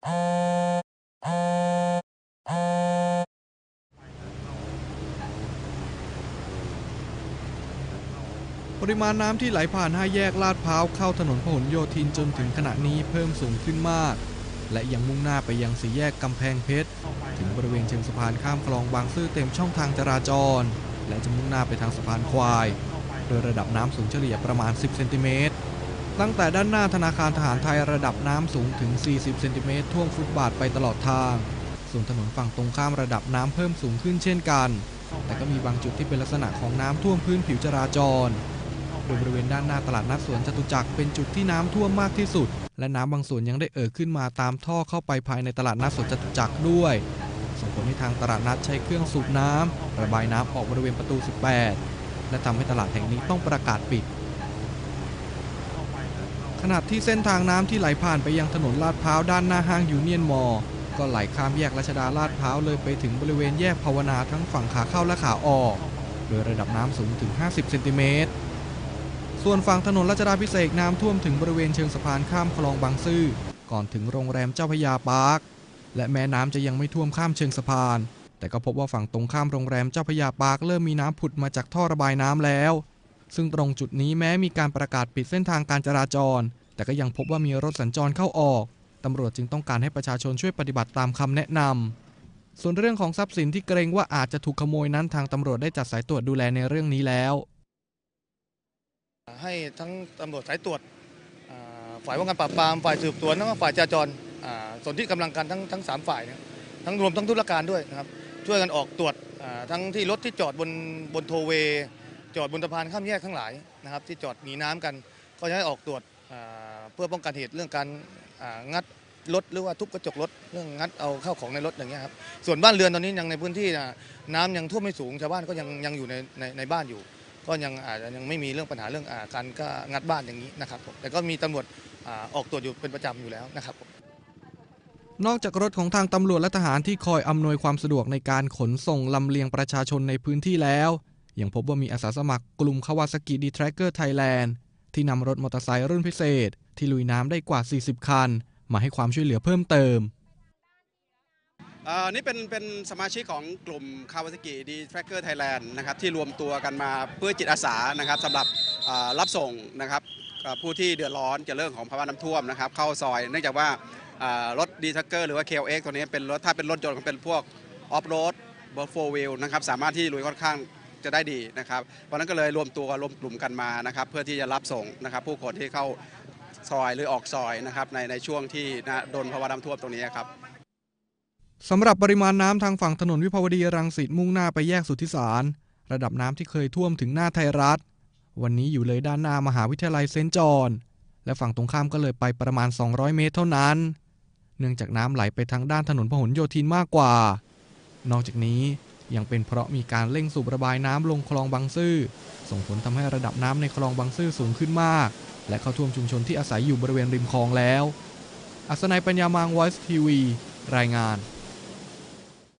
ปริมาณน้ำที่ไหลผ่านห้าแยกลาดพร้าวเข้าถนนพหลโยธินจนถึงขณะนี้เพิ่มสูงขึ้นมาก และยังมุ่งหน้าไปยังสี่แยกกำแพงเพชร ถึงบริเวณเชิงสะพานข้ามคลองบางซื่อเต็มช่องทางจราจร และจะมุ่งหน้าไปทางสะพานควาย โดยระดับน้ำสูงเฉลี่ยประมาณ 10 เซนติเมตร ตั้งแต่ด้านหน้าธนาคารทหารไทยระดับน้ำสูงถึง 40 เซนติเมตรท่วมฟุตบาทไปตลอดทาง ส่วนถนนฝั่งตรงข้ามระดับน้ำเพิ่มสูงขึ้นเช่นกัน แต่ก็มีบางจุดที่เป็นลักษณะของน้ำท่วมพื้นผิวจราจร โดยบริเวณด้านหน้าตลาดนัดสวนจตุจักรเป็นจุดที่น้ำท่วมมากที่สุด และน้ำบางส่วนยังได้เอ่อขึ้นมาตามท่อเข้าไปภายในตลาดนัดสวนจตุจักรด้วยส่งผลให้ทางตลาดนัดใช้เครื่องสูบน้ำระบายน้ำออกบริเวณประตู 18 และทำให้ตลาดแห่งนี้ต้องประกาศปิด ขณะที่เส้นทางน้ำที่ไหลผ่านไปยังถนนลาดพร้าวด้านหน้าห้างยูเนียนมอลก็ไหลข้ามแยกรัชดาลาดพร้าวเลยไปถึงบริเวณแยกภาวนาทั้งฝั่งขาเข้าและขาออก โดยระดับน้ำสูงถึง 50 เซนติเมตร ส่วนฝั่งถนนรัชดาพิเศษน้ำท่วมถึงบริเวณเชิงสะพานข้ามคลองบางซื่อ ก่อนถึงโรงแรมเจ้าพยาปาร์ค และแม้น้ำจะยังไม่ท่วมข้ามเชิงสะพาน แต่ก็พบว่าฝั่งตรงข้ามโรงแรมเจ้าพยาปาร์คเริ่มมีน้ำผุดมาจากท่อระบายน้ำแล้ว ซึ่งตรงจุดนี้แม้มีการประกาศปิดเส้นทางการจราจร แต่ก็ยังพบว่ามีรถสัญจรเข้าออกตำรวจจึงต้องการให้ประชาชนช่วยปฏิบัติตามคำแนะนำส่วนเรื่องของทรัพย์สินที่เกรงว่าอาจจะถูกขโมยนั้นทางตำรวจได้จัดสายตรวจดูแลในเรื่องนี้แล้ว ให้ทั้งตำรวจสายตรวจฝ่ายป้องกันปราบปรามฝ่ายสืบสวนแล้วก็ฝ่ายจราจรส่วนที่กำลังกันทั้งทั้งสามฝ่ายนะทั้งรวมทั้งธุรการด้วยนะครับช่วยกันออกตรวจทั้งที่รถที่จอดบนบนโทเว จอดบนสะพานข้ามแยกทั้งหลายนะครับ ที่จอดหนีน้ำกัน ก็จะให้ออกตรวจเพื่อป้องกันเหตุเรื่องการงัดรถหรือว่าทุบกระจกรถเรื่องงัดเอาเข้าของในรถอย่างเงี้ยครับส่วนบ้านเรือนตอนนี้ยังในพื้นที่น่ะน้ำยังท่วมไม่สูงชาวบ้านก็ยังยังอยู่ในในในบ้านอยู่ ก็ยังอาจจะยังไม่มีเรื่องปัญหาเรื่องอาการก็งัดบ้านอย่างนี้นะครับแต่ก็มีตำรวจออกตรวจอยู่เป็นประจำอยู่แล้วนะครับนอกจากรถของทางตำรวจและทหารที่คอยอำนวยความสะดวกในการขนส่งลำเลียงประชาชนในพื้นที่แล้ว ยังพบว่ามีอาสาสมัครกลุ่มคาวาซากิดีแทร็กเกอร์ไทยแลนด์ที่นำรถมอเตอร์ไซค์รุ่นพิเศษ ที่ลุยน้ำได้กว่า 40 คัน มาให้ความช่วยเหลือเพิ่มเติมอ่านี่เป็นเป็นสมาชิกของกลุ่มคาวา a กิดีแทร็กเกอร์ไทยแลนด์นะครับที่รวมตัวกันมาเพื่อจิตอาสานะครับสำหรับรับส่งนะครับผู้ที่เดือดร้อนเกี่ยวกับเรื่องของภาวะน้ำท่วมนะครับเข้าซอย เนื่องจากว่ารถดีแทรกเกอร์หรือว่า KLX ตัวนี้เป็นรถถ้าเป็นรถยนต์ก็เป็นพวกออฟโรดเบอร์โฟวิลนะครับสามารถที่ลุยค่อนข้าง จะได้ดีนะครับวันนั้นก็เลยรวมตัวรวมกลุ่มกันมานะครับ เพื่อที่จะรับส่งนะครับ ผู้คนที่เข้าซอยหรือออกซอยนะครับในในช่วงที่นะโดนภาวะน้ำท่วมตรงนี้ครับสำหรับปริมาณน้ำทางฝั่งถนนวิภาวดีรังสิตมุ่งหน้าไปแยกสุทธิสาร ระดับน้ำที่เคยท่วมถึงหน้าไทยรัฐ วันนี้อยู่เลยด้านหน้ามหาวิทยาลัยเซนต์จอห์นและฝั่งตรงข้ามก็เลยไปประมาณ 200 เมตรเท่านั้น เนื่องจากน้ำไหลไปทางด้านถนนพหลโยธินมากกว่า นอกจากนี้ ยังเป็นเพราะมีการเร่งสูบระบายน้ำลงคลองบางซื่อ ส่งผลทำให้ระดับน้ำในคลองบางซื่อสูงขึ้นมาก และเข้าท่วมชุมชนที่อาศัยอยู่บริเวณริมคลองแล้ว อัศนัยปัญญามางวิสทีวี รายงาน